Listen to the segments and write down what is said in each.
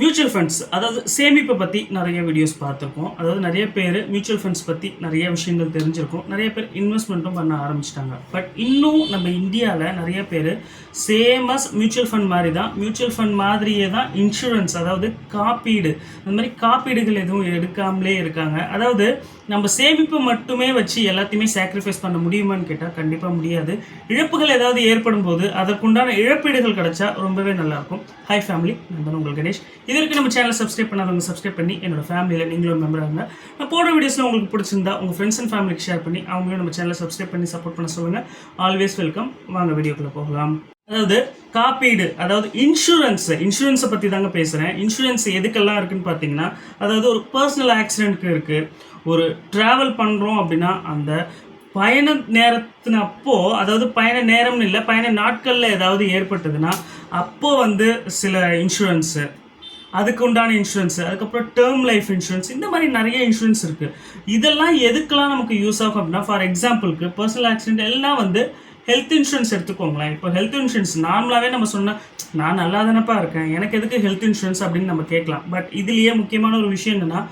Mutual funds அதாவது சேமிப்பை பற்றி நிறைய வீடியோஸ் பார்த்துருக்கோம். அதாவது நிறைய பேர் மியூச்சுவல் ஃபண்ட்ஸ் பற்றி நிறைய விஷயங்கள் தெரிஞ்சிருக்கும். நிறைய பேர் இன்வெஸ்ட்மெண்ட்டும் பண்ண ஆரம்பிச்சிட்டாங்க. பட் இன்னும் நம்ம இந்தியாவில் நிறைய பேர் சேமஸ் மியூச்சுவல் ஃபண்ட் மாதிரி தான் மியூச்சுவல் ஃபண்ட் மாதிரியே தான் இன்சூரன்ஸ் அதாவது காப்பீடு. அந்த மாதிரி காப்பீடுகள் எதுவும் எடுக்காமலே இருக்காங்க. அதாவது நம்ம சேமிப்பு மட்டுமே வச்சு எல்லாத்தையுமே சாக்ரிஃபைஸ் பண்ண முடியுமான்னு கேட்டால் கண்டிப்பாக முடியாது. இழப்புகள் ஏதாவது ஏற்படும் போது அதற்குண்டான இழப்பீடுகள் கிடைச்சா ரொம்பவே நல்லாயிருக்கும். ஹாய் ஃபேமிலி நண்பன் உங்கள் கணேஷ். இதற்கு நம்ம சேனலை சப்ஸ்கிரைப் பண்ணாதவங்க சப்ஸ்கிரைப் பண்ணி என்னோட ஃபேமிலியில் நீங்களும் மெம்பராக இருந்தால் நான் போடுற வீடியோஸில் உங்களுக்கு பிடிச்சிருந்தா உங்கள் ஃப்ரெண்ட்ஸ் அண்ட் ஃபேமிலிக்கு ஷேர் பண்ணி அவங்களும் நம்ம சேனலை சப்ஸ்கிரைப் பண்ணி சப்போர்ட் பண்ண சொல்லுங்கள் ஆல்வேஸ் வெல்கம் வாங்க வீடியோக்குள்ளே போகலாம். அதாவது காப்பீடு அதாவது இன்சூரன்ஸ் இன்சூரன்ஸை பற்றி தாங்க பேசுகிறேன் இன்சூரன்ஸ் எதுக்கெல்லாம் இருக்குன்னு பார்த்தீங்கன்னா அதாவது ஒரு பர்சனல் ஆக்சிடென்ட்க்கு இருக்குது ஒரு ட்ராவல் பண்ணுறோம் அப்படின்னா அந்த பயண நேரத்தின் அப்போது அதாவது பயண நேரம்னு இல்லை பயண நாட்களில் ஏதாவது ஏற்பட்டதுன்னா அப்போது வந்து சில இன்சூரன்ஸு அதுக்கு உண்டான இன்சூரன்ஸ் அதுக்கப்புறம் டேர்ம் லைஃப் இன்சூரன்ஸ் இந்த மாதிரி நிறைய இன்சூரன்ஸ் இருக்குது இதெல்லாம் எதுக்கெல்லாம் நமக்கு யூஸ் ஆகும் அப்படின்னா ஃபார் எக்ஸாம்பிளுக்கு பர்சனல் ஆக்சிடென்ட் எல்லாம் வந்து ஹெல்த் இன்சூரன்ஸ் எடுத்துக்கோங்களேன். இப்போ ஹெல்த் இன்சூரன்ஸ் நார்மலாகவே நம்ம சொன்னால் நான் நல்லா தானப்பா இருக்கேன் எனக்கு எதுக்கு ஹெல்த் இன்சூரன்ஸ் அப்படின்னு நம்ம கேட்கலாம். பட் இதுலேயே முக்கியமான ஒரு விஷயம் என்னென்னா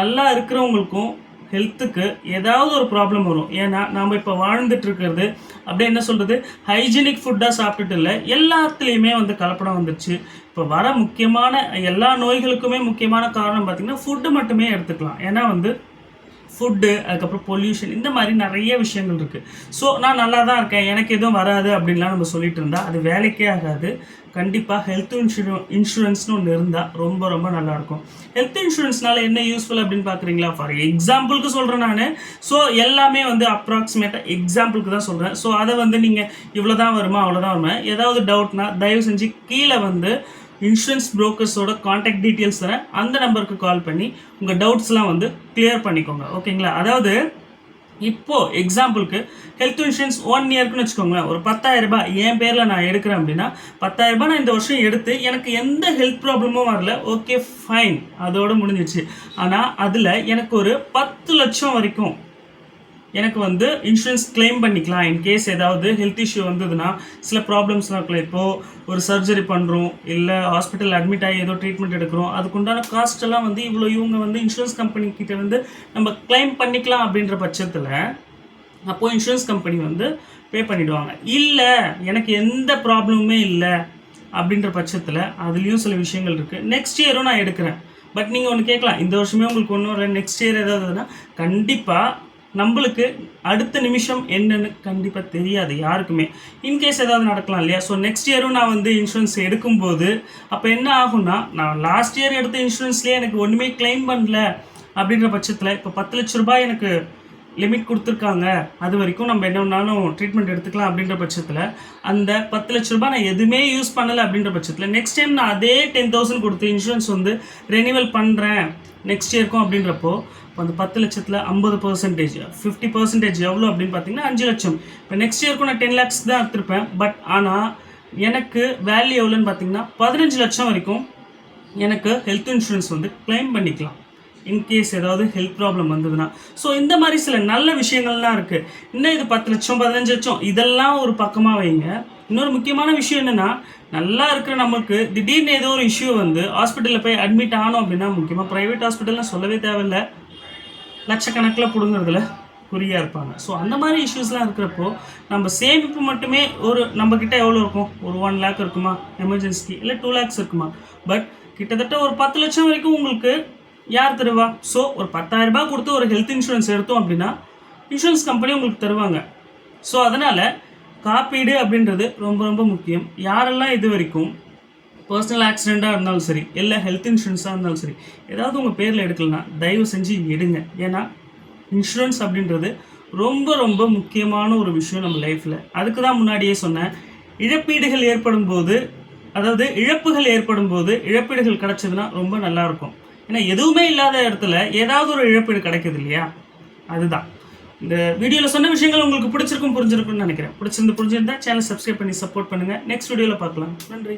நல்லா இருக்கிறவங்களுக்கும் ஹெல்த்துக்கு ஏதாவது ஒரு ப்ராப்ளம் வரும். ஏன்னா நாம் இப்போ வாழ்ந்துட்டு இருக்கிறது அப்படியே என்ன சொல்கிறது ஹைஜீனிக் ஃபுட்டாக சாப்பிட்டுட்டு இல்லை எல்லாத்துலேயுமே வந்து கலப்படம் வந்துருச்சு. இப்போ வர முக்கியமான எல்லா நோய்களுக்குமே முக்கியமான காரணம் பார்த்திங்கன்னா ஃபுட்டு மட்டுமே எடுத்துக்கலாம். ஏன்னா வந்து ஃபுட்டு அதுக்கப்புறம் பொல்யூஷன் இந்த மாதிரி நிறைய விஷயங்கள் இருக்குது ஸோ நான் நல்லா தான் இருக்கேன். எனக்கு எதுவும் வராது அப்படின்லாம் நம்ம சொல்லிட்டு இருந்தால் அது வேலைக்கே ஆகாது. கண்டிப்பாக ஹெல்த் இன்சூர இன்சூரன்ஸ்னு ஒன்று இருந்தால் ரொம்ப ரொம்ப நல்லாயிருக்கும். ஹெல்த் இன்சூரன்ஸ்னால என்ன யூஸ்ஃபுல் அப்படின்னு பார்க்குறீங்களா ஃபார் எக்ஸாம்பிளுக்கு சொல்கிறேன் நான். ஸோ எல்லாமே வந்து அப்ராக்சிமேட்டாக எக்ஸாம்பிளுக்கு தான் சொல்கிறேன் ஸோ அதை வந்து நீங்கள் இவ்வளோ தான் வருமா அவ்வளோதான் வருமா ஏதாவது டவுட்னா தயவு செஞ்சு கீழே வந்து இன்சூரன்ஸ் ப்ரோக்கர்ஸோட காண்டாக்ட் டீட்டெயில்ஸ் தரேன். அந்த நம்பருக்கு கால் பண்ணி உங்கள் டவுட்ஸ்லாம் வந்து கிளியர் பண்ணிக்கோங்க. ஓகேங்களா அதாவது இப்போது எக்ஸாம்பிளுக்கு ஹெல்த் இன்சூரன்ஸ் ஒன் இயர்க்குன்னு வச்சுக்கோங்களேன். ஒரு பத்தாயிரம் ரூபாய் என் பேரில் நான் எடுக்கிறேன் அப்படின்னா பத்தாயிரம் ரூபாய் நான் இந்த வருஷம் எடுத்து எனக்கு எந்த ஹெல்த் ப்ராப்ளமும் வரல. ஓகே ஃபைன் அதோடு முடிஞ்சிச்சு ஆனால் அதில் எனக்கு ஒரு பத்து லட்சம் வரைக்கும் எனக்கு வந்து இன்சூரன்ஸ் கிளைம் பண்ணிக்கலாம். இன்கேஸ் ஏதாவது ஹெல்த் இஷ்யூ வந்ததுன்னா சில ப்ராப்ளம்ஸ்லாம் இருக்கலாம் இப்போது ஒரு சர்ஜரி பண்ணுறோம் இல்லை ஹாஸ்பிட்டல் அட்மிட் ஆகி ஏதோ ட்ரீட்மெண்ட் எடுக்கிறோம் அதுக்குண்டான காஸ்ட் எல்லாம் வந்து இவ்வளோ இவங்க வந்து இன்சூரன்ஸ் கம்பெனி கிட்ட வந்து நம்ம கிளைம் பண்ணிக்கலாம் அப்படின்ற பட்சத்தில் அப்போது இன்சூரன்ஸ் கம்பெனி வந்து பே பண்ணிவிடுவாங்க இல்லை எனக்கு எந்த ப்ராப்ளமுமே இல்லை அப்படின்ற பட்சத்தில் அதுலேயும் சில விஷயங்கள் இருக்குது நெக்ஸ்ட் இயரும் நான் எடுக்கிறேன். பட் நீங்கள் ஒன்று கேட்கலாம். இந்த வருஷமே உங்களுக்கு ஒன்று வர நெக்ஸ்ட் இயர் ஏதாவதுன்னா கண்டிப்பாக நம்மளுக்கு அடுத்த நிமிஷம் என்னன்னு கண்டிப்பாக தெரியாது யாருக்குமே. இன்கேஸ் ஏதாவது நடக்கலாம் இல்லையா? ஸோ நெக்ஸ்ட் இயரும் நான் வந்து இன்சூரன்ஸ் எடுக்கும்போது அப்போ என்ன ஆகும்னா நான் லாஸ்ட் இயர் எடுத்த இன்சூரன்ஸ்லேயே எனக்கு ஒன்றுமே கிளைம் பண்ணல அப்படின்ற பட்சத்தில் இப்போ பத்து லட்ச ரூபாய் எனக்கு லிமிட் கொடுத்துருக்காங்க. அது வரைக்கும் நம்ம என்ன வேணாலும் ட்ரீட்மெண்ட் எடுத்துக்கலாம் அப்படின்ற பட்சத்தில் அந்த பத்து லட்ச ரூபாய் நான் எதுவுமே யூஸ் பண்ணலை அப்படின்ற பட்சத்தில் நெக்ஸ்ட் டைம் நான் அதே டென் தௌசண்ட் கொடுத்து இன்சூரன்ஸ் வந்து ரெனிவல் பண்ணுறேன் நெக்ஸ்ட் இயருக்கும் அப்படின்றப்போ இப்போ அந்த பத்து லட்சத்தில் ஐம்பது பர்சன்டேஜ் ஃபிஃப்டி பர்சன்டேஜ் எவ்வளோ அப்படின்னு பார்த்தீங்கன்னா அஞ்சு லட்சம். இப்போ நெக்ஸ்ட் இயருக்கும் நான் டென் லேக்ஸ் தான் எடுத்திருப்பேன். பட் ஆனால் எனக்கு வேல்யூ எவ்வளோன்னு பார்த்தீங்கன்னா பதினஞ்சு லட்சம் வரைக்கும் எனக்கு ஹெல்த் இன்சூரன்ஸ் வந்து கிளைம் பண்ணிக்கலாம். இன்கேஸ் ஏதாவது ஹெல்த் ப்ராப்ளம் வந்ததுன்னா. ஸோ இந்த மாதிரி சில நல்ல விஷயங்கள்லாம் இருக்குது இன்னும் இது பத்து லட்சம் பதினஞ்சு லட்சம் இதெல்லாம் ஒரு பக்கமாக வைங்க. இன்னொரு முக்கியமான விஷயம் என்னென்னா நல்லா இருக்கிற நமக்கு திடீர்னு ஏதோ ஒரு இஷ்யூ வந்து ஹாஸ்பிட்டலில் போய் அட்மிட் ஆனோம் அப்படின்னா முக்கியமாக ப்ரைவேட் ஹாஸ்பிட்டல்லாம் சொல்லவே தேவையில்லை. லட்சக்கணக்கில் பிடுங்குறதுல குறியாக இருப்பாங்க. ஸோ அந்த மாதிரி இஷ்யூஸ்லாம் இருக்கிறப்போ நம்ம சேமிப்பு மட்டுமே ஒரு நம்மக்கிட்ட எவ்வளோ இருக்கும்? ஒரு ஒன் லேக் இருக்குமா? எமர்ஜென்சிக்கு இல்லை டூ லேக்ஸ் இருக்குமா? பட் கிட்டத்தட்ட ஒரு பத்து லட்சம் வரைக்கும் உங்களுக்கு யார் தருவா? ஸோ ஒரு பத்தாயிரம் ரூபாய் கொடுத்து ஒரு ஹெல்த் இன்சூரன்ஸ் எடுத்தோம் அப்படின்னா இன்சூரன்ஸ் கம்பெனி உங்களுக்கு தருவாங்க. ஸோ அதனால் காப்பீடு அப்படின்றது ரொம்ப ரொம்ப முக்கியம். யாரெல்லாம் இது வரைக்கும் பர்சனல் ஆக்சிடெண்ட்டாக இருந்தாலும் சரி இல்லை ஹெல்த் இன்சூரன்ஸாக இருந்தாலும் சரி ஏதாவது உங்கள் பேரில் எடுக்கலனா தயவு செஞ்சு எடுங்க. ஏன்னா இன்சூரன்ஸ் அப்படின்றது ரொம்ப ரொம்ப முக்கியமான ஒரு விஷயம் நம்ம லைஃப்பில் அதுக்கு தான் முன்னாடியே சொன்னேன். இழப்பீடுகள் ஏற்படும் போது அதாவது இழப்புகள் ஏற்படும் போது இழப்பீடுகள் கிடச்சதுன்னா ரொம்ப நல்லாயிருக்கும் ஏன்னா எதுவுமே இல்லாத இடத்துல ஏதாவது ஒரு இழப்பீடு கிடைக்குது இல்லையா? அதுதான். இந்த வீடியோவில் சொன்ன விஷயங்கள் உங்களுக்கு பிடிச்சிருக்கும் புரிஞ்சிருக்கும்னு நினைக்கிறேன். பிடிச்சிருந்து புரிஞ்சிருந்தா சேனல் சப்ஸ்கிரைப் பண்ணி சப்போர்ட் பண்ணுங்கள் நெக்ஸ்ட் வீடியோவில் பார்க்கலாம். நன்றி.